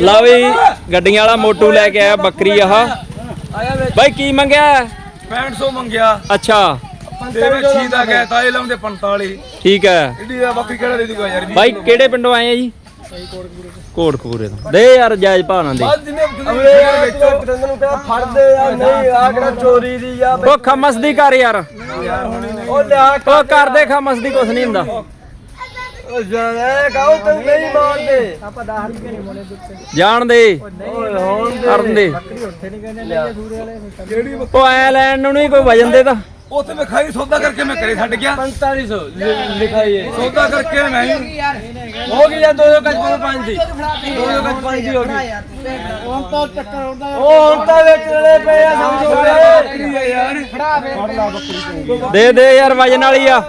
ਲਾ ਵੀ ਗੱਡੀਆਂ ਵਾਲਾ ਮੋਟੂ ਲੈ ਕੇ ਆਇਆ ਬੱਕਰੀ ਆਹ। ਬਾਈ। ਕੀ ਮੰਗਿਆ? 6500 ਮੰਗਿਆ। ਅੱਛਾ। ਤੇ ਮੈਂ ਛੀ ਦਾ ਗਿਆ ਤਾਂ ਇਹ ਲਾਉਂਦੇ 45 ਠੀਕ ਹੈ। ਇਹਦੀ ਆ ਬੱਕਰੀ ਕਿਹੜਾ ਦੇ ਦੂਗਾ ਯਾਰ ਬਾਈ ਕਿਹੜੇ ਪਿੰਡੋਂ ਆਏ ਆ ਜੀ? ਕੋਟਕਪੂਰੇ ਤੋਂ। ਦੇ ਯਾਰ ਜਾਇਜ਼ ਭਾਅ ਨਾਲ ਦੇ ਜਿੰਨੇ ਅਗਲੇ ਵੇਚੋ ਤੈਨੂੰ ਕਿਹਾ ਫੜਦੇ ਆ ਨਹੀਂ ਆ ਕਿਹੜਾ ਚੋਰੀ ਦੀ ਆ ਉਹ ਖਮਸ ਦੀ ਕਰ ਯਾਰ। ਉਹ ਲਿਆ ਉਹ ਕਰਦੇ ਖਮਸ ਦੀ ਕੁਛ ਨਹੀਂ ਹੁੰਦਾ। ਉਹ ਜਾਣੇ ਕਹੋ ਤੈਨੂੰ ਨਹੀਂ ਮਾਰਦੇ ਆਪਾਂ 10 ਰੁਪਏ ਨਹੀਂ ਮੋਲੇ ਦਿੱਤੇ ਜਾਣ ਦੇ ਓਏ ਹੁਣ ਦੇ ਕਰਨ ਦੇ ਉੱਥੇ ਨਹੀਂ ਕਹਿੰਦੇ ਲੈ ਸੂਰੇ ਵਾਲੇ ਜਿਹੜੀ ਉਹ ਐ ਲੈਣ ਨੂੰ ਨਹੀਂ ਕੋਈ ਵਜਨ ਦੇ ਤਾਂ। ਉੱਥੇ ਮੈਂ ਖਾਈ ਸੌਦਾ ਕਰਕੇ ਮੈਂ ਘਰੇ ਛੱਡ ਗਿਆ। 4500 ਲਿਖਾਈ ਹੈ। ਸੌਦਾ ਕਰਕੇ ਮੈਂ ਹੀ ਗਈ ਜਾਂ 200 ਕੱਚ ਪੰਜ ਦੀ। 200 ਕੱਚ ਪੰਜ ਦੀ ਹੋ ਗਈ। ਹੁਣ ਤਾਂ ਚੱਕਰ ਹੁੰਦਾ ਉਹ ਹੁਣ ਤਾਂ ਵੇਚ ਲੈ ਪਏ ਆ ਸਮਝੋ। ਬੱਕਰੀ ਆ ਯਾਰ। ਦੇ ਦੇ ਯਾਰ ਵਜਨ ਵਾਲੀ ਆ।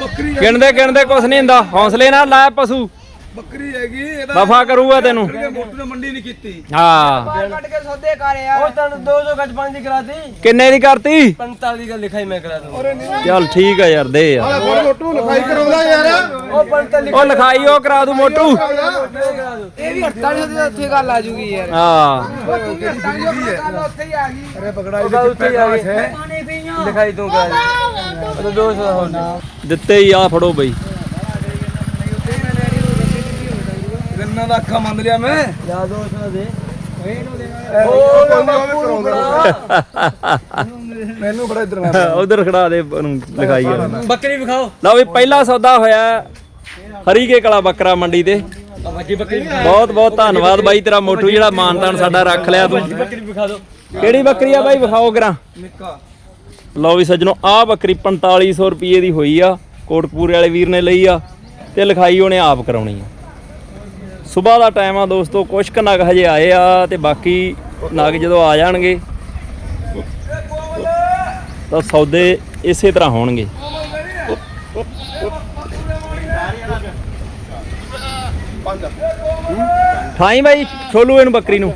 ਬੱਕਰੀ ਗਿਣਦੇ ਗਿਣਦੇ ਕੁਛ ਨਹੀਂ ਹੁੰਦਾ। ਹੌਸਲੇ ਨਾਲ ਲਾਇਆ ਪਸ਼ੂ। ਬੱਕਰੀ ਹੈਗੀ ਇਹਦਾ ਵਫਾ ਕਰੂਗਾ ਤੈਨੂੰ। ਇਹਨੇ ਮੋਟੂ ਨੇ ਮੰਡੀ ਨਹੀਂ ਕੀਤੀ। ਹਾਂ। ਕੱਟ ਕੇ ਸੌਦੇ ਕਰ ਯਾਰ। ਉਹ ਤੈਨੂੰ 200 ਕੱਚ ਪੰਜ ਦੀ ਕਰਾਤੀ। ਕਿੰਨੇ ਦੀ ਕਰਤੀ? 45 ਦੀ ਲਿਖਾਈ ਮੈਂ ਕਰਾ ਦੂੰ ਚੱਲ ਠੀਕ ਆ ਯਾਰ ਦੇ ਯਾਰ। ਮੋਟੂ ਲਿਖਾਈ ਕਰਾਉਂਦਾ ਯਾਰ। ਉਹ 45 ਉਹ ਲਿਖਾਈ ਉਹ ਕਰਾ ਦੂ ਮੋਟੂ। ਇਹ ਵੀ 48 ਦੀ ਉੱਥੇ ਗੱਲ ਆ ਜੂਗੀ ਯਾਰ। ਹਾਂ। ਉੱਥੇ ਹੀ ਆ ਗਈ। ਅਰੇ ਪਕੜਾਈ ਉੱਥੇ ਹੀ ਆ ਗਈ। ਹੈ ਲਿਖਾਈ ਤੂੰ ਕਰਾ ਦੇ। ਉਹ 200 ਦਾ ਹੋਣਾ ਦਿੱਤੇ ਹੀ ਆ ਫੜੋ ਬਈ। ਗੰਨਾ ਦਾ ਅੱਖਾਂ ਮੰਨ ਲਿਆ ਮੈਂ। ਜਾ 200 ਦੇ ਉਹ ਮੈਨੂੰ ਬੜਾ ਇਧਰ ਮੈਂ। ਉਧਰ ਖੜਾ ਦੇ ਉਹਨੂੰ ਲਿਖਾਈ ਆ। ਬੱਕਰੀ ਵਿਖਾਓ। ਲਓ ਵੀ ਪਹਿਲਾ ਸੌਦਾ ਹੋਇਆ ਹਰੀਕੇ ਕਲਾ ਬੱਕਰਾ ਮੰਡੀ ਤੇ। ਬਹੁਤ ਬਹੁਤ ਧੰਨਵਾਦ ਬਾਈ ਤੇਰਾ ਮੋਟੂ ਜਿਹੜਾ ਮਾਨਤਾਨ ਸਾਡਾ ਰੱਖ ਲਿਆ ਤੂੰ। ਕਿਹੜੀ ਬੱਕਰੀ ਆ ਬਾਈ? ਵਿਖਾਓ ਕਰਾਂ ਨਿੱਕਾ। ਲਓ ਵੀ ਸੱਜਣੋ ਆਹ ਬੱਕਰੀ 4500 ਰੁਪਏ ਦੀ ਹੋਈ ਆ ਕੋਟਕਪੂਰੇ ਵਾਲੇ ਵੀਰ ਨੇ ਲਈ ਆ ਤੇ ਲਿਖਾਈ ਉਹਨੇ ਆਪ ਕਰਾਉਣੀ ਆ। ਸਵੇਰ ਦਾ ਟਾਈਮ ਆ ਦੋਸਤੋ ਕੁਛ ਕੁ ਨਗ ਹਜੇ ਆਏ ਆ ਤੇ ਬਾਕੀ ਨਗ ਜਦੋਂ ਆ ਜਾਣਗੇ ਤਾਂ ਸੌਦੇ ਇਸੇ ਤਰ੍ਹਾਂ ਹੋਣਗੇ। ਠਾਈ ਬਾਈ ਛੋਲੂ ਇਹਨੂੰ ਬੱਕਰੀ ਨੂੰ।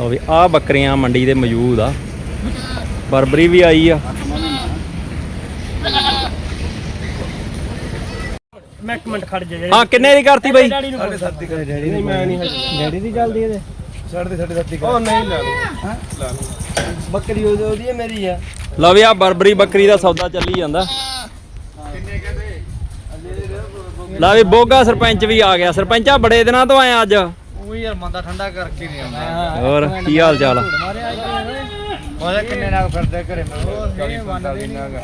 ਲਓ ਵੀ ਆਹ ਬੱਕਰੀਆਂ ਮੰਡੀ ਦੇ ਮੌਜੂਦ ਆ। ਬਰਬਰੀ ਵੀ ਆਈ ਆ। ਮੈਂ ਇੱਕ ਮਿੰਟ ਖੜ ਜਾ ਹਾਂ ਕਿੰਨੇ ਦੀ ਕਰਤੀ ਬਾਈ? ਕਰ ਡੈਡੀ ਨਹੀਂ ਮੈਂ ਨਹੀਂ ਡੈਡੀ ਦੀ ਚੱਲਦੀ ਇਹਦੇ। ਸਾਡੇ ਸਾਡੇ ਸਾਥੀ ਕਰ ਉਹ ਨਹੀਂ ਲੈ ਲਓ। ਬੱਕਰੀ ਉਹਦੀ ਉਹਦੀ ਹੈ ਮੇਰੀ ਆ। ਲਓ ਵੀ ਆ ਬਰਬਰੀ ਬੱਕਰੀ ਦਾ ਸੌਦਾ ਚੱਲੀ ਜਾਂਦਾ। ਲਓ ਵੀ ਬੋਗਾ ਸਰਪੰਚ ਵੀ ਆ ਗਿਆ। ਸਰਪੰਚਾ ਬੜੇ ਦਿਨਾਂ ਤੋਂ ਆਏ ਅੱਜ। ਉਹ ਯਾਰ ਮੰਦਾ ਠੰਡਾ ਕਰਕੇ ਨਹੀਂ ਆਉਂਦਾ। ਹੋਰ ਕੀ ਹਾਲ ਚਾਲ ਉਹਦੇ ਕਿੰਨੇ ਨਾਲ ਫਿਰਦੇ ਘਰੇ? ਮੈਂ 40 45 ਨਾਲ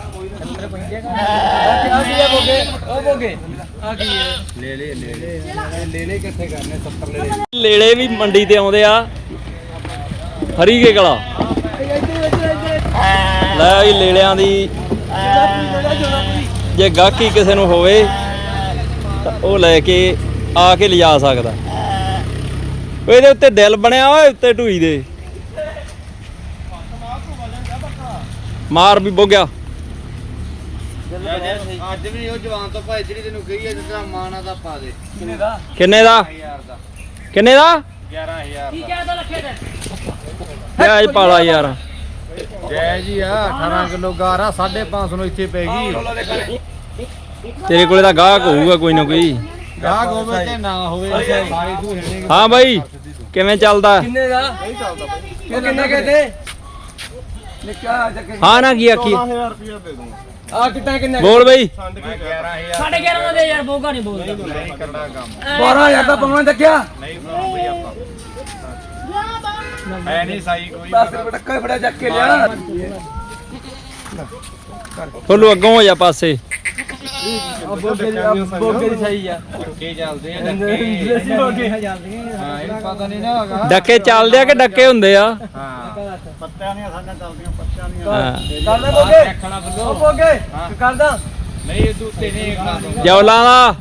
ਅੰਦਰ ਪੰਜੇ ਆ ਕੀ ਹੈ ਬੋਗੇ ਉਹ ਬੋਗੇ ਆ ਕੀ ਹੈ ਲੈ ਲੈ ਲੈ ਲੈ। ਲੈ ਲੈ ਕਿੱਥੇ ਕਰਨੇ? 70 ਲੈ ਲੈ। ਲੇਲੇ ਵੀ ਮੰਡੀ ਤੇ ਆਉਂਦੇ ਆ। ਹਰੀਕੇ ਕਲਾ। ਲੈ ਵੀ ਲੇਲਿਆਂ ਦੀ। ਜੇ ਗਾਹਕੀ ਕਿਸੇ ਨੂੰ ਹੋਵੇ ਤਾਂ ਉਹ ਲੈ ਕੇ ਆ ਕੇ ਲਿਜਾ ਸਕਦਾ। ਇਹਦੇ ਉੱਤੇ ਦਿਲ ਬਣਿਆ ਓਏ ਉੱਤੇ ਢੂਈ ਦੇ। ਮਾਰ ਵੀ ਬੋਗਿਆ। ਅੱਜ ਵੀ ਉਹ ਜਵਾਨ ਤੋਂ ਭਾਈ ਜਿਹੜੀ ਤੈਨੂੰ ਕਹੀ ਹੈ ਜਿਸ ਤਰ੍ਹਾਂ ਮਾਨਾ ਦਾ ਪਾ ਦੇ। ਕਿੰਨੇ ਦਾ? ਕਿੰਨੇ ਦਾ? ਯਾਰ ਦਾ। ਕਿੰਨੇ ਦਾ? 11000 ਜੈ ਅੱਜ ਪਾਲਾ ਯਾਰ। ਜੈ ਜੀ ਆ 18 ਕਿਲੋ ਗਾਰਾ 550 ਨੂੰ ਇੱਥੇ ਪੈ ਗਈ। ਤੇਰੇ ਕੋਲੇ ਤਾਂ ਗਾਹਕ ਹੋਊਗਾ ਕੋਈ ਨਾ ਕੋਈ। ਗਾਹਕ ਹੋਵੇ ਤੇ ਨਾ ਹੋਵੇ ਤੂੰ ਹਾਂ ਬਾਈ। ਕਿਵੇਂ ਚੱਲਦਾ? ਕਿੰਨੇ ਦਾ? ਨਹੀਂ ਚੱਲਦਾ ਉਹ ਕਿੰਨੇ ਕਹਤੇ ਨਿੱਕਾ ਚੱਕੇ ਹਾਂ ਨਾ ਕੀ ਆਖੀ ਆ ਕਿੰਨਾ ਕਿੰਨਾ ਬੋਲ ਬਈ। 11000 ਸਾਡੇ 11 ਦੇ ਯਾਰ ਬੋਗਾ ਨਹੀਂ ਬੋਲਦਾ ਨਹੀਂ ਕਰਨਾ ਕੰਮ। 12000 ਦਾ ਪੰਗਣਾ ਚੱਕਿਆ ਨਹੀਂ ਬਣਾਉ ਬਈ ਆਪਾਂ। ਹੈ ਨਹੀਂ ਸਾਈ ਕੋਈ 10 ਰੁਪਏ ਟੱਕਾ ਹੀ ਫੜਿਆ ਚੱਕ ਕੇ ਲਿਆ। ਫੁੱਲੂ ਅੱਗੋਂ ਹੋ ਜਾ ਪਾਸੇ। ਬੋਗੇ ਦੀ ਬੋਗੇ ਦੀ ਸਹੀ ਆ। ਧੱਕੇ ਚੱਲਦੇ ਆ ਦੇਸੀ ਬੋਗੇ। ਹਾਂ ਇਹਨੂੰ ਪਤਾ ਨਹੀਂ ਨਾ ਹੈਗਾ। ਡੱਕੇ ਚੱਲਦੇ ਆ ਕਿ ਡੱਕੇ ਹੁੰਦੇ ਆ? ਹਾਂ ਪੱਤਿਆਂ ਦੀਆਂ ਸਾਡਾ ਚੱਲਦੀਆਂ ਪੱਤਿਆਂ ਹਾਂ। ਕਰਦਾ ਬੋਗੇ। ਰੱਖਣਾ ਉਹ ਬੋਗੇ ਕਰਦਾ। ਨਹੀਂ ਤੂੰ ਤੇ ਨਹੀਂ ਕਰਨਾ ਤੂੰ ਜੌਲਾਂ ਦਾ।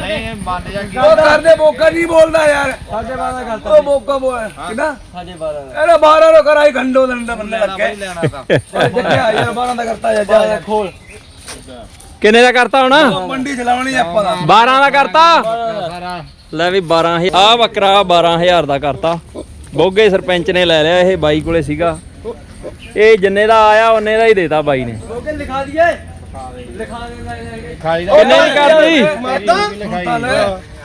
ਨਹੀਂ ਮੰਨ ਜਾ ਕੀ ਉਹ ਕਰਦੇ ਬੋਕਾ ਨਹੀਂ ਬੋਲਦਾ ਯਾਰ। ਸਾਡੇ 12 ਦਾ ਕਰਤਾ। ਉਹ ਬੋਕਾ ਬੋਲ ਕਿਦਾਂ ਸਾਡੇ 12 ਦਾ। ਇਹਨੇ 12 ਰੋ ਕਰਾਈ ਘੰਡੋ ਦੰਦਾ ਬੰਦੇ ਲੈਣਾ ਲੱਗੇ। ਬਈ ਲੈਣਾ ਤਾਂ। ਚੱਕਿਆ ਯਾਰ 12 ਦਾ ਕਰਤਾ ਜਾ ਜਾ ਖੋਲ। ਕਿੰਨੇ ਦਾ ਕਰਤਾ ਹੁਣ? ਮੰਡੀ ਚਲਾਉਣੀ ਆਪਾਂ ਦਾ। 12 ਦਾ ਕਰਤਾ? ਲੈ ਵੀ 12000 ਆ ਬੱਕਰਾ 12000 ਦਾ ਕਰਤਾ। ਬੋਗੇ ਸਰਪੰਚ ਨੇ ਲੈ ਲਿਆ ਇਹ ਬਾਈ ਕੋਲੇ ਸੀਗਾ। ਇਹ ਜਿੰਨੇ ਦਾ ਆਇਆ ਉਹਨੇ ਦਾ ਹੀ ਦੇਤਾ ਬਾਈ ਨੇ। ਬੋਗੇ ਲਿਖਾ ਦਈਏ। ਲਿਖਾ ਦੇ ਕਿੰਨੇ ਦੀ ਕਰਦੀ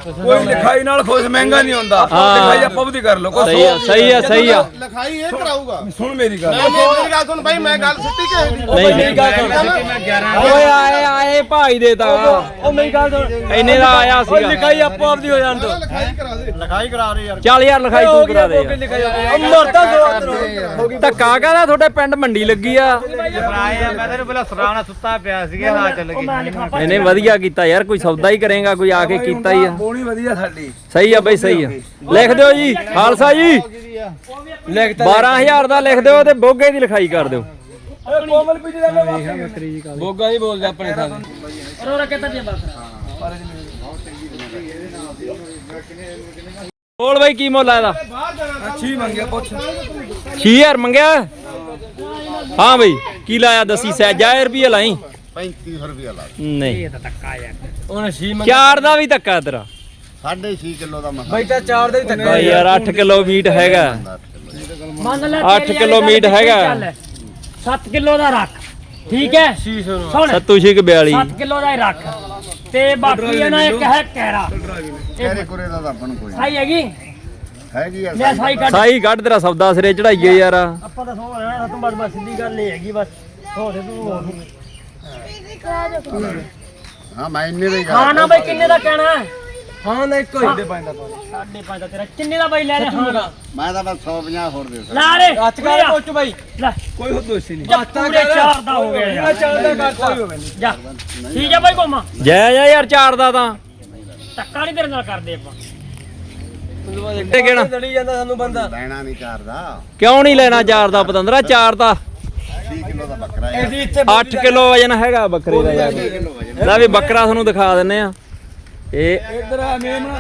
ਕੋਈ ਲਿਖਾਈ ਨਾਲ ਖੁਸ਼ ਮਹਿੰਗਾ ਨਹੀਂ ਹੁੰਦਾ। ਹਾਂ। ਲਿਖਾਈ ਆਪਾਂ ਵੀ ਕਰ ਲਓ ਕੋਈ ਸਹੀ ਆ ਸਹੀ ਆ ਸਹੀ ਆ। ਲਿਖਾਈ ਇਹ ਕਰਾਊਗਾ। ਸੁਣ ਮੇਰੀ ਗੱਲ। ਮੇਰੀ ਗੱਲ ਸੁਣ ਭਾਈ ਮੈਂ ਗੱਲ ਸਿੱਟੀ ਕਿਸੇ ਦੀ ਨਹੀਂ ਨਹੀਂ। ਓਏ ਆਏ ਆਏ ਭਾਈ ਦੇ ਤਾਂ। ਉਹ ਮੇਰੀ ਗੱਲ ਸੁਣ। ਇੰਨੇ ਦਾ ਆਇਆ ਸੀਗਾ। ਲਿਖਾਈ ਆਪੋ ਆਪਦੀ ਹੋ ਜਾਣ ਦੋ ਲਿਖਾਈ ਕਰਾ ਦੇ। ਲਿਖਾਈ ਕਰਾ ਰਹੇ ਯਾਰ। ਚੱਲ ਯਾਰ ਲਿਖਾਈ ਤੂੰ ਕਰਾ ਦੇ। ਯਾਰ ਮਰਦਾ ਧੱਕਾ ਕਹਦਾ ਤੁਹਾਡੇ ਪਿੰਡ ਮੰਡੀ ਲੱਗੀ ਆ। ਮੈਂ ਤੈਨੂੰ ਪਹਿਲਾਂ ਸਰਾਣਾ ਸੁੱਤਾ ਪਿਆ ਸੀਗਾ ਹਾਂ ਚੱਲ ਗਈ ਇਹਨੇ ਵਧੀਆ ਕੀਤਾ ਯਾਰ ਕੋਈ ਸੌਦਾ ਹੀ ਕਰੇਗਾ ਕੋਈ ਆ ਕੇ ਕੀਤਾ ਹੀ ਆ। ਬੋਣੀ ਵਧੀਆ ਸਾਡੀ। ਸਹੀ ਆ ਬਈ ਸਹੀ ਆ। ਲਿਖ ਦਿਓ ਜੀ ਖਾਲਸਾ ਜੀ। ਲਿਖ 12000 ਦਾ ਲਿਖ ਦਿਓ ਤੇ ਬੋਗੇ ਦੀ ਲਿਖਾਈ ਕਰ ਦਿਓ। ਕੋਮਲ ਪੀਜੀ ਦਾ ਬੋਗਾ ਹੀ ਬੋਲਦੇ ਆਪਣੇ ਥਾਂ ਰੋਰਾ ਕਿੱਥੇ ਜੇ ਬਸ ਬੋਲ ਬਈ ਕੀ ਮੁੱਲ ਆ ਇਹਦਾ? ਅੱਛੀ ਮੰਗਿਆ ਪੁੱਛ। 6000 ਮੰਗਿਆ? ਹਾਂ ਬਈ ਕੀ ਲਾਇਆ ਦਸੀ ਸੈ ਜਾਇ ਰੁਪਏ ਲਾਈ? 3500 ਰੁਪਏ ਲਾ ਨਹੀਂ। ਉਹਨੇ ਛੀ ਚਾਰ ਦਾ ਵੀ ਧੱਕਾ ਤੇਰਾ। 6.5 ਕਿਲੋ ਦਾ ਮਸਾ ਬਈ ਤਾਂ ਚਾਰ ਦੇ ਵੀ ਧੱਕਾ ਬਈ ਯਾਰ 8 ਕਿਲੋ ਮੀਟ ਹੈਗਾ। ਮੰਨ ਲੈ ਤੇਰੀ ਕਿੱਲੋ ਵਾਲੀ ਮੀਟ ਗੱਲ ਹੈਗਾ। ਚੱਲ। ਸੱਤ ਕਿਲੋ ਦਾ ਰੱਖ ਠੀਕ ਹੈ? ਸੁਣ ਸੱਤੂ ਛਿਕ 42 7 ਕਿਲੋ ਦਾ ਹੀ ਰੱਖ। ਤੇ ਬਾਕੀ ਇਹਨਾਂ ਇੱਕ ਹੈ ਕੈਰਾ। ਕਰੇ ਕੁਰੇ ਦਾ ਤਾਂ ਆਪਾਂ ਨੂੰ ਕੋਈ ਸਾਈ ਹੈਗੀ? ਹੈਗੀ ਆ ਲੈ ਸਾਈ ਕੱਢ ਸਾਈ ਕੱਢ ਤੇਰਾ ਸੌਦਾ ਸਿਰੇ ਚੜਾਈਏ ਯਾਰ। ਆਪਾਂ ਤਾਂ ਸੋਹ ਲੈਣਾ ਤੂੰ ਬਸ ਬਸ ਸਿੱਧੀ ਗੱਲ ਇਹ ਹੈਗੀ ਬਸ। ਹੋ ਦੇ ਤੂੰ ਹਾਂ ਮੈਂ ਇੰਨੇ ਦਾ ਹੀ ਹਾਂ ਨਾ ਬਈ ਕਿੰਨੇ ਦਾ ਕਹਿਣਾ? ਹੈ ਹਾਂ ਨਾ ਇੱਕੋ ਹੀ ਦੇ ਪੈਂਦਾ ਸਾਢੇ ਪੰਜ ਦਾ ਤੇਰਾ। ਕਿੰਨੇ ਦਾ ਬਈ ਲੈ ਲੈ ਹਾਂ ਦਾ। ਮੈਂ ਤਾਂ ਬਸ 150 ਹੋਰ ਦੇ ਸਕਦਾ। ਲਾ ਰੇ। ਅੱਜ ਕੱਲ ਪੁੱਛ ਬਾਈ। ਲੈ। ਕੋਈ ਹੁਦ ਦੋਸੀ ਨਹੀਂ। ਜਾ ਪੂਰੇ ਚਾਰ ਦਾ ਹੋ ਗਿਆ ਯਾਰ। ਚਾਰ ਦਾ ਕਰ ਕੋਈ ਹੋਵੇ ਨਹੀਂ। ਜਾ। ਠੀਕ ਹੈ ਬਾਈ ਕੋਮਾ। ਜੈ ਜੈ ਯਾਰ ਚਾਰ ਦਾ ਤਾਂ। ਧੱਕਾ ਨਹੀਂ ਤੇਰੇ ਨਾਲ ਕਰਦੇ ਆਪਾਂ। ਤੇ ਕਿਹੜਾ? ਲੜੀ ਜਾਂਦਾ ਸਾਨੂੰ ਬੰਦਾ। ਲੈਣਾ ਨਹੀਂ ਚਾਰ ਦਾ। ਕਿਉਂ ਨਹੀਂ ਲੈਣਾ ਚਾਰ ਦਾ ਪਤੰਦਰਾ? ਚਾਰ ਦਾ। 30 ਕਿਲੋ ਦਾ ਬੱਕਰਾ ਹੈ ਇਹਦੀ ਇੱਥੇ 8 ਕਿਲੋ ਵਜਨ ਹੈਗਾ ਬੱਕਰੇ ਦਾ ਯਾਰ। ਲੈ ਵੀ ਬੱਕਰਾ ਤੁਹਾਨੂੰ ਦਿਖਾ ਦਿੰਨੇ ਆ। ਇਹ ਇੱਧਰ ਆ ਮੇਮਣਾ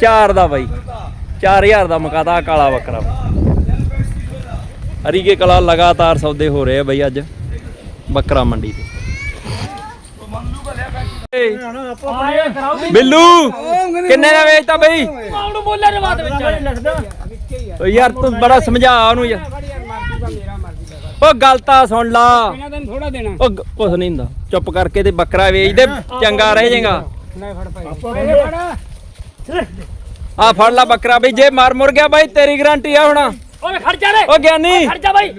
ਚਾਰ ਦਾ ਬਾਈ। 4000 ਦਾ ਮਕਾਦਾ ਕਾਲਾ ਬੱਕਰਾ ਹਰੀਕੇ ਕਲਾ ਲਗਾਤਾਰ ਸੌਦੇ ਹੋ ਰਹੇ ਆ ਬਈ ਅੱਜ ਬੱਕਰਾ ਮੰਡੀ ਤੇ। ਬਿੱਲੂ ਕਿੰਨੇ ਦਾ ਵੇਚਤਾ ਬਈ? ਬੋਲਿਆ ਵਿੱਚ। ਓ ਯਾਰ ਤੂੰ ਬੜਾ ਸਮਝਾ ਉਹਨੂੰ ਯਾਰ। ਓ ਗੱਲ ਤਾਂ ਸੁਣ ਲਾ। ਦਿਨ ਥੋੜਾ ਦੇਣਾ। ਗ- ਕੁਛ ਨਹੀਂ ਹੁੰਦਾ। ਚੁੱਪ ਕਰਕੇ ਤੇ ਬੱਕਰਾ ਵੇਚ ਦੇ ਚੰਗਾ ਰਹਿ ਜਾਏਗਾ ਆ ਫੜ ਲਾ ਬੱਕਰਾ ਬਈ ਜੇ ਮਰ ਮੁਰ ਗਿਆ ਬਾਈ ਤੇਰੀ ਗਾਰੰਟੀ ਆ ਹੁਣ। ਓਏ ਖੜ ਜਾ ਰੇ ਓ ਗਿਆਨੀ। ਖੜ ਜਾ ਬਾਈ।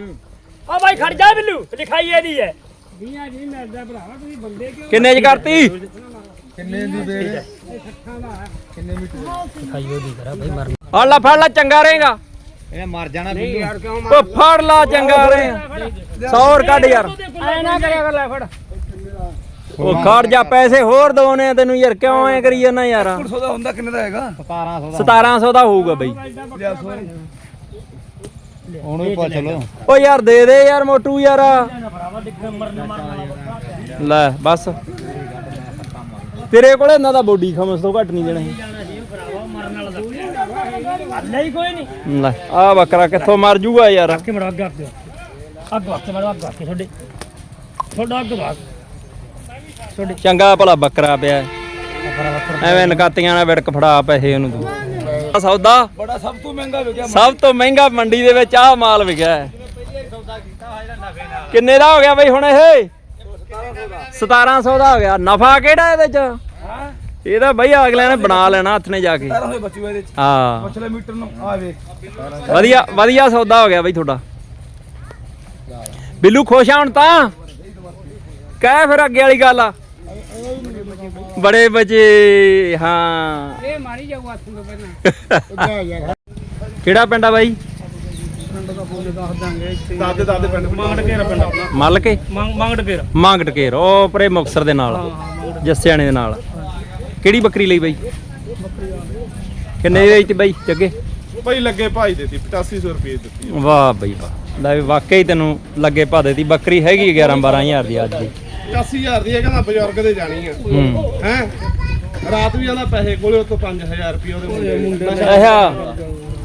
ਓ ਬਾਈ ਖੜ ਜਾ ਬਿੱਲੂ ਲਿਖਾਈ ਇਹਦੀ ਹੈ। ਵੀਆਂ ਜੀ ਮਿਲਦਾ ਭਰਾਵਾ ਤੁਸੀਂ ਬੰਦੇ ਕਿਉਂ ਕਿੰਨੇ ਚ ਕਰਤੀ? ਫੜ ਲਾ ਫੜ ਲਾ ਚੰਗਾ ਰਹੇਗਾ। ਇਹ ਮਰ ਜਾਣਾ ਬਿੱਲੂ। ਓ ਫੜ ਲਾ ਚੰਗਾ ਰਹੇਗਾ 100 ਹੋਰ ਕੱਢ ਯਾਰ। ਐ ਨਾ ਕਰਿਆ ਕਰ ਲੈ ਫੜ। ਉਹ ਖੜ ਜਾ ਪੈਸੇ ਹੋਰ ਆ ਤੈਨੂੰ ਯਾਰ ਕਿਉਂ ਐ ਕਰੀ ਜਾਂਦਾ ਯਾਰ? ਸੌਦਾ ਹੁੰਦਾ ਕਿੰਨੇ ਦਾ ਹੈਗਾ? 1700 1700 ਦਾ। ਹੋਊਗਾ ਬਈ। ਉਹਨੂੰ ਹੀ ਪੁੱਛ ਲਓ। ਓ ਯਾਰ ਦੇ ਦੇ ਯਾਰ ਮੋਟੂ ਯਾਰ। ਲੈ ਬਸ। ਤੇਰੇ ਕੋਲੇ ਇਹਨਾਂ ਦਾ ਬੋਡੀ ਖਮਸ ਤੋਂ ਘੱਟ ਨਹੀਂ ਦੇਣਾ ਸੀ। ਭਰਾਵਾ ਮਰਨ ਵਾਲਾ ਦੱਸਿਆ ਲੈ ਹੀ ਕੋਈ ਨਹੀਂ। ਲੈ ਆ ਬੱਕਰਾ ਕਿੱਥੋਂ ਮਰ ਜੂਗਾ ਯਾਰ। ਕਿ ਮੜਾ ਅੱਗ ਅੱਗ ਅੱਗ ਅੱਗ ਮੜਾ ਅੱਗ ਅੱਗ ਤੁਹਾਡੇ। ਤੁਹਾਡਾ ਅੱਗ ਵਾਗ ਤੁਹਾਡੇ। ਚੰਗਾ ਭਲਾ ਬੱਕਰਾ ਪਿਆ। ਐਵੇਂ ਨਕਾਤੀਆਂ ਨਾਲ ਵਿੜਕ ਫੜਾ ਪੈਸੇ ਉਹਨੂੰ ਤੂੰ। ਸੌਦਾ? ਬੜਾ ਸਭ ਤੋਂ ਮਹਿੰਗਾ ਵਿਕਿਆ ਸਭ ਤੋਂ ਮਹਿੰਗਾ ਮੰਡੀ ਦੇ ਵਿੱਚ ਆਹ ਮਾਲ ਵਿਕਿਆ ਕਿੰਨੇ ਦਾ ਹੋ ਗਿਆ ਬਈ ਹੁਣ ਇਹ? 1700 ਦਾ ਹੋ ਗਿਆ। ਨਫਾ ਕਿਹੜਾ ਇਹਦੇ ਚ? ਇਹਦਾ ਬਈ ਅਗਲੇ ਨੇ ਬਣਾ ਲੈਣਾ ਹੱਥ ਨੇ ਜਾ ਕੇ। 17 ਹੋਏ ਬੱਚੂ ਇਹਦੇ ਚ। ਹਾਂ। ਪੁੱਛ ਲੈ ਮੀਟਰ ਨੂੰ ਆ ਵੇ ਵਧੀਆ ਵਧੀਆ ਸੌਦਾ ਹੋ ਗਿਆ ਬਈ ਤੁਹਾਡਾ। ਬਿੱਲੂ ਖੁਸ਼ ਆ ਹੁਣ ਤਾਂ? ਕਹਿ ਫਿਰ ਅੱਗੇ ਵਾਲੀ ਗੱਲ ਆ। ਬੜੇ ਬਚੇ ਹਾਂ। ਇਹ ਮਾਰੀ ਜਾਊ ਹੱਥ ਤੋਂ ਪਹਿਲਾਂ। ਕਿਹੜਾ ਪਿੰਡ ਆ ਬਾਈ? ਦਾਦੇ ਦਾਦੇ ਪਿੰਡ। ਮੰਗੜ ਘੇਰਾ ਪਿੰਡ ਆਪਣਾ। ਮੱਲ ਕੇ ਮੰਗੜ ਘੇਰਾ ਉਹ ਪਰੇ ਮੁਕਸਰ ਦੇ ਨਾਲ ਜੱਸਿਆਣੇ ਦੇ ਨਾਲ। ਕਿਹੜੀ ਬੱਕਰੀ ਲਈ ਬਾਈ? ਕਿੰਨੇ ਦੀ ਵੇਚਤੀ ਬਾਈ ਜੱਗੇ? ਭਾਈ ਲੱਗੇ ਭਾਈ ਦੇ ਦੀ 8500 ਰੁਪਏ ਦਿੱਤੀ। ਵਾਹ ਬਈ ਵਾਹ। ਲੈ ਵੀ ਵਾਕਈ ਤੈਨੂੰ ਲੱਗੇ ਭਾਦੇ ਦੀ ਬੱਕਰੀ ਹੈਗੀ 11 12000 ਦੀ ਅੱਜ ਦੀ। 80000 ਦੀ ਇਹ ਕਹਿੰਦਾ ਬਜ਼ੁਰਗ ਦੇ ਜਾਣੀ ਆ। ਹੂੰ। ਹੈ? ਰਾਤ ਵੀ ਆਂਦਾ ਪੈਸੇ ਕੋਲੇ ਉਹ ਤੋਂ 5000 ਰੁਪਏ ਉਹਦੇ ਮੁੰਡੇ ਨੇ ਅੱਛਾ।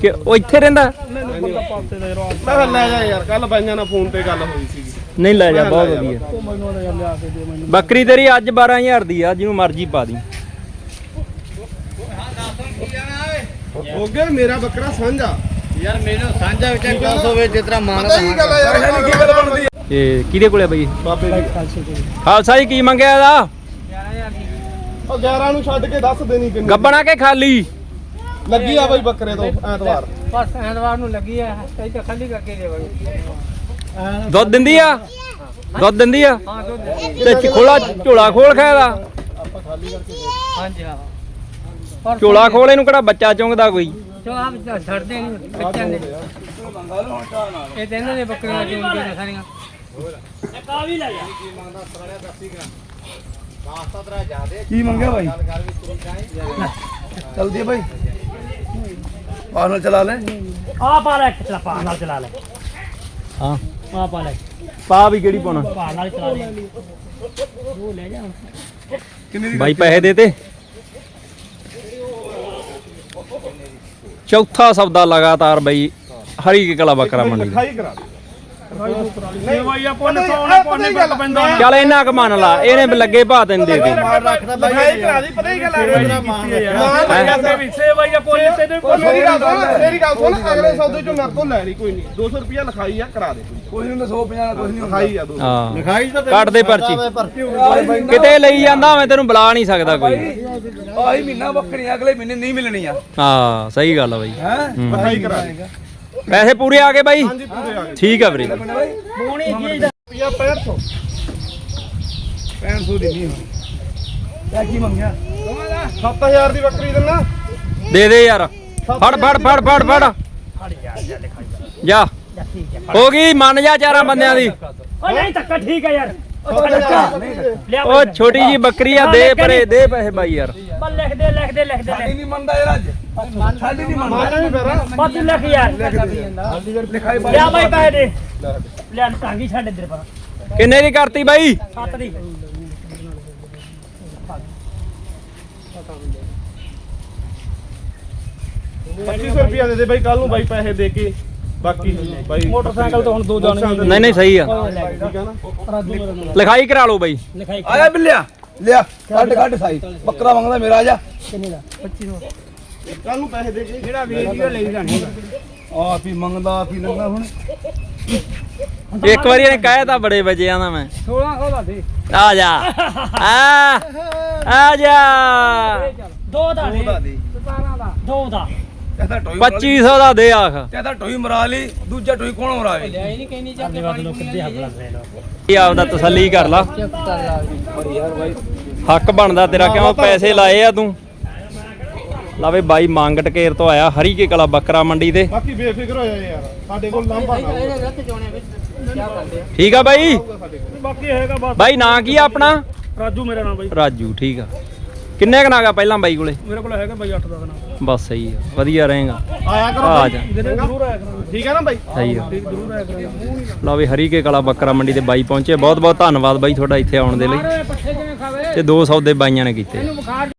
ਕਿ ਉਹ ਇੱਥੇ ਰਹਿੰਦਾ? ਮੈਂ ਕਿਹਾ ਲੈ ਜਾ ਯਾਰ ਕੱਲ ਬਾਈਆਂ ਨਾਲ ਫੋਨ ਤੇ ਗੱਲ ਹੋਈ ਸੀਗੀ। ਨਹੀਂ ਲੈ ਜਾ ਬਹੁਤ ਵਧੀਆ। ਬੱਕਰੀ ਤੇਰੀ ਅੱਜ 12000 ਦੀ ਆ ਜਿਹਨੂੰ ਮਰਜ਼ੀ ਪਾ ਦੀ। ਹੋ। ਗਿਆ ਮੇਰਾ ਬੱਕਰਾ ਸਾਂਝਾ। ਯਾਰ ਮੈਨੂੰ ਸਾਂਝਾ ਵਿੱਚ 200 ਵਿੱਚ ਜਿਤਨਾ ਮਾਨ ਪਤਾ ਹੀ ਗੱਲ ਆ ਯਾਰ? ਕੀ ਗੱਲ ਬਣਦੀ ਹੈ ਇਹ ਕਿਹਦੇ ਕੋਲੇ ਆ ਬਈ? ਬਾਬੇ ਦੀ। ਖਾਲਸਾ ਜੀ ਕੀ ਮੰਗਿਆ ਇਹਦਾ? ਉਹ 11 ਨੂੰ ਛੱਡ ਕੇ ਦੱਸ ਦੇਣੀ ਕਿੰਨੀ। ਗੱਬਣਾ ਕੇ ਖਾਲੀ? ਲੱਗੀ ਆ ਬਾਈ ਬੱਕਰੇ ਤੋਂ ਐਤਵਾਰ। ਬਸ ਐਤਵਾਰ ਨੂੰ ਲੱਗੀ ਆ। ਕਈ ਤਾਂ ਖਾਲੀ ਕਰਕੇ ਦੇਵਾਂਗੇ ਦੁੱਧ ਦਿੰਦੀ ਆ? ਦੁੱਧ ਦਿੰਦੀ ਆ? ਹਾਂ ਦੁੱਧ ਤੇ ਖੋਲਾ ਝੋਲਾ ਖੋਲ ਖਾਇਦਾ ਹਾਂਜੀ ਹਾਂ। ਝੋਲਾ ਖੋਲ ਇਹਨੂੰ ਕਿਹੜਾ ਬੱਚਾ ਚੁੰਗਦਾ ਕੋਈ? ਆਪ ਛੱਡਦੇ ਨਹੀਂ ਬੱਚਿਆਂ ਦੇ। ਇਹ ਤੇ ਇਹਨਾਂ ਦੇ ਬੱਕਰੀਆਂ ਜੂਨ ਦੀਆਂ ਸਾਰੀਆਂ। ਕੀ ਮੰਗਿਆ ਭਾਈ? ਚਲਦੀ ਭਾਈ। ਨਾਲ ਚਲਾ ਲੈ। ਆ ਪਾ ਲੈ ਇੱਕ ਚਲਾ ਪਾ ਨਾਲ ਚਲਾ ਲੈ। ਹਾਂ। ਆ ਪਾ ਲੈ। ਪਾ ਵੀ ਕਿਹੜੀ ਪਾਉਣਾ? ਪਾ ਨਾਲ ਚਲਾ ਲੈ। ਉਹ ਲੈ ਜਾ। ਕਿੰਨੇ ਦੀ ਬਾਈ ਪੈਸੇ ਦੇ ਤੇ। ਚੌਥਾ ਸੌਦਾ ਲਗਾਤਾਰ ਬਈ ਹਰੀ ਕੇ ਕਲਾ ਬੱਕਰਾ ਮੰਡੀ ਦਾ। ਲਿਖਾਈ ਕਰਾ ਦੇ ਸੇਵਾਈਆ ਪੁੰਨ ਸੋਣਾ ਪੁੰਨ ਬੱਕ ਪੈਂਦਾ। ਚੱਲ ਇੰਨਾ ਕੁ ਮੰਨ ਲਾ ਇਹਨੇ ਵੀ ਲੱਗੇ ਭਾ ਤੈਨੂੰ ਦੇ ਦੇ। ਲਿਖਾਈ ਕਰਾ ਦੀ ਪਤਾ ਹੀ ਗੱਲ ਆ। ਰਿਹਾ ਮਾਨ ਕਹਿੰਦੇ ਵੀ ਸੇਵਾਈਆ ਪੁੰਨ ਤੇ ਤੇ ਉਹ ਮੇਰੀ ਗੱਲ ਸੁਣ ਮੇਰੀ ਗੱਲ ਸੁਣ ਅਗਲੇ ਸੌਦੇ ਚੋਂ ਮੇਰੇ ਤੋਂ ਲੈ ਲਈ ਕੋਈ ਨਹੀਂ। 200 ਰੁਪਿਆ ਲਿਖਾਈ ਆ ਕਰਾ ਦੇ ਕੋਈ। ਨਹੀਂ 150 ਦਾ ਕੁਝ ਨਹੀਂ ਲਿਖਾਈ ਆ 200 ਹਾਂ। ਲਿਖਾਈ ਤਾਂ ਕੱਟ ਦੇ ਪਰਚੀ। ਕਿਤੇ ਲਈ ਜਾਂਦਾ ਮੈਂ ਤੈਨੂੰ ਬੁਲਾ ਨਹੀਂ ਸਕਦਾ ਕੋਈ। ਆਹੀ ਮਹੀਨਾ ਬੱਕਰੀਆਂ ਅਗਲੇ ਮਹੀਨੇ ਨਹੀਂ ਮਿਲਣੀਆਂ ਹਾਂ ਸਹੀ ਗੱਲ ਆ ਬਈ। ਹੈ। ਲਿਖਾਈ ਕਰਾ ਦੇ। ਪੈਸੇ ਪੂਰੇ ਆ ਗਏ ਬਾਈ? ਹਾਂਜੀ ਪੂਰੇ ਆ ਗਏ। ਠੀਕ ਆ ਵੀਰੇ। ਪੋਣੀ ਕੀ ਦਾ ਰੁਪਿਆ 6500 6500 ਦੀ ਨਹੀਂ ਹੋਣੀ। ਕਿਆ ਕੀ ਮੰਗਿਆ? 7000 ਦੀ ਬੱਕਰੀ ਦਿੰਨਾ ਦੇ ਦੇ ਯਾਰ। ਫੜ ਫੜ ਫੜ ਫੜ ਫੜ। ਜਾ। ਹੋ ਗਈ ਮੰਨ ਜਾ ਚਾਰਾਂ ਬੰਦਿਆਂ ਦੀ। ਓ ਨਹੀਂ ਧੱਕਾ ਠੀਕ ਹੈ ਯਾਰ। ਉਹ ਛੋਟੀ ਜੀ ਬੱਕਰੀ ਆ ਦੇ ਪਰੇ ਦੇ ਪੈਸੇ ਬਾਈ ਯਾਰ। ਲਿਖ ਦੇ ਲਿਖ ਦੇ ਲਿਖ ਦੇ। ਸਾਡੀ ਨਹੀਂ ਮੰਨਦਾ ਯਾਰ ਅੱਜ। ਸਾਡੀ ਨਹੀਂ ਮੰਨਦਾ ਮਾਨਾ ਵੀ ਫਿਰ ਬਸ ਤੂੰ ਲਿਖ ਯਾਰ ਲਿਖਾਈ ਲਿਆ ਬਾਈ ਪੈਸੇ ਦੇ। ਲਿਆ ਟਾਂਗੀ ਛੱਡ ਇੱਧਰ ਪਰ ਕਿੰਨੇ ਦੀ ਕਰਤੀ ਬਾਈ? ਸੱਤ ਦੀ। 2500 ਰੁਪਿਆ ਦੇ ਦੇ ਬਾਈ ਕੱਲ ਨੂੰ ਬਾਈ ਪੈਸੇ ਦੇ ਕੇ ਬਾਕੀ ਬਾਈ ਮੋਟਰਸਾਈਕਲ ਤਾਂ ਹੁਣ ਦੋ ਜਾਣੇ ਨਹੀਂ ਨਹੀਂ ਸਹੀ ਆ। ਲਿਖਾਈ ਕਰਾ ਲਓ ਬਾਈ। ਲਿਖਾਈ ਆਇਆ ਬਿੱਲਿਆ। ਲਿਆ ਕੱਢ ਕੱਢ ਸਾਈ। ਬੱਕਰਾ ਮੰਗਦਾ ਮੇਰਾ ਆ ਜਾ। ਕਿੰਨੇ ਦਾ? ਕੱਲ ਨੂੰ ਪੈਸੇ ਦੇ ਕੇ ਜਿਹੜਾ ਵੀਡੀਓ ਲਈ ਜਾਣੀ ਆਪ ਹੀ ਮੰਗਦਾ ਆਪ ਹੀ ਲੈਂਦਾ ਹੁਣ। ਇੱਕ ਵਾਰੀ ਇਹਨੇ ਕਹਿ ਤਾਂ ਬੜੇ ਵਜਿਆਂ ਦਾ ਮੈਂ। 1600 ਦਾ ਦੇ। ਆ ਜਾ। ਆ ਆ ਜਾ। ਦੋ ਦਾ ਦੇ ਉਹਦਾ ਦੇ 17 ਦਾ। ਦੋ ਦਾ। ਕਹਦਾ ਟੋਈ ਮਰਾ ਲਈ। 2500 ਦਾ ਦੇ ਆਖ। ਕਹਦਾ ਟੋਈ ਮਰਾ ਲਈ ਦੂਜਾ ਟੋਈ ਕੌਣ ਮਰਾਵੇ ਇਹ ਨਹੀਂ ਕਿੱਦੇ ਹੱਥ ਲੈ ਲਓ ਇਹ ਆਪਦਾ ਤਸੱਲੀ ਕਰ ਲਾ। ਹੱਕ ਬਣਦਾ ਤੇਰਾ ਕਿਉਂ ਪੈਸੇ ਲਾਏ ਆ ਤੂੰ? ਲਾਵੇ ਬਾਈ ਮੰਗ ਟਕੇਰ ਤੋਂ ਆਇਆ ਹਰੀ ਕੇ ਕਲਾ ਬੱਕਰਾ ਮੰਡੀ ਤੇ ਬਾਕੀ ਬੇਫਿਕਰ ਹੋ ਜਾ ਯਾਰ ਸਾਡੇ ਕੋਲ ਲਾਂਭਾ ਨਾ ਹੋਵੇ। ਠੀਕ ਆ ਬਾਈ? ਬਾਕੀ ਹੈਗਾ ਬਸ। ਬਾਈ ਨਾਂ ਕੀ ਆ ਆਪਣਾ? ਰਾਜੂ ਮੇਰਾ ਨਾਮ ਬਾਈ। ਰਾਜੂ ਠੀਕ ਆ। ਕਿੰਨੇ ਕੁ ਨਾਗਾ ਪਹਿਲਾਂ ਬਾਈ ਕੋਲੇ? ਮੇਰੇ ਕੋਲ ਹੈਗਾ ਬਾਈ 8 ਦਾ ਨਾਮ ਬਸ ਸਹੀ ਆ ਵਧੀਆ ਰਹੇਗਾ। ਆਇਆ ਕਰੋ ਆ। ਜਾ। ਜ਼ਰੂਰ ਆਇਆ ਕਰਾਂਗੇ। ਠੀਕ ਹੈ ਨਾ ਬਾਈ? ਸਹੀ ਆ। ਜ਼ਰੂਰ ਆਇਆ ਕਰਾਂਗੇ। ਲਓ ਵੀ ਹਰੀ ਕੇ ਕਲਾ ਬੱਕਰਾ ਮੰਡੀ ਤੇ ਬਾਈ ਪਹੁੰਚੇ। ਬਹੁਤ ਬਹੁਤ ਧੰਨਵਾਦ ਬਾਈ ਤੁਹਾਡਾ ਇੱਥੇ ਆਉਣ ਦੇ ਲਈ। ਤੇ ਦੋ ਸੌਦੇ ਬਾਈਆਂ ਨੇ ਕੀਤੇ। ਬੁਖਾਰ